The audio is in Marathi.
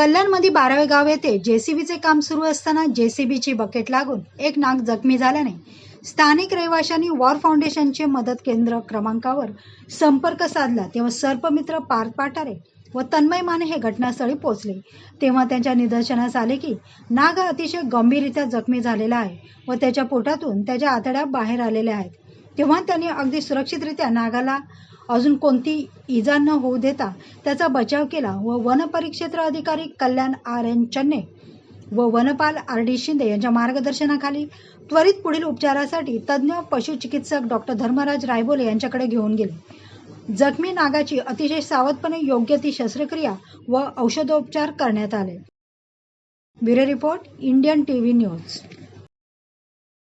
कल्याणमध्ये बारावे गाव येथे जेसीबीचे काम सुरू असताना जेसीबीची बकेट लागून एक नाग जखमी झाल्याने स्थानिक रहिवाशांनी वॉर फाउंडेशनचे मदत केंद्र क्रमांकावर संपर्क साधला. तेव्हा सर्पमित्र पार्थ पाठारे व तन्मय माने हे घटनास्थळी पोहोचले. तेव्हा त्यांच्या निदर्शनास आले की नाग अतिशय गंभीररित्या जखमी झालेला आहे व त्याच्या पोटातून त्याच्या आतड्या बाहेर आलेल्या आहेत. तेव्हा त्यांनी अगदी सुरक्षितरित्या नागाला अजून कोणती इजा न होऊ देता त्याचा बचाव केला व वनपरिक्षेत्र अधिकारी कल्याण आर एन चन्ने व वनपाल आर डी शिंदे यांच्या मार्गदर्शनाखाली त्वरित पुढील उपचारासाठी तज्ज्ञ पशुचिकित्सक डॉक्टर धर्मराज रायबोले यांच्याकडे घेऊन गेले. जखमी नागाची अतिशय सावधपणे योग्य ती शस्त्रक्रिया व औषधोपचार करण्यात आले. Bureau report Indian T V news.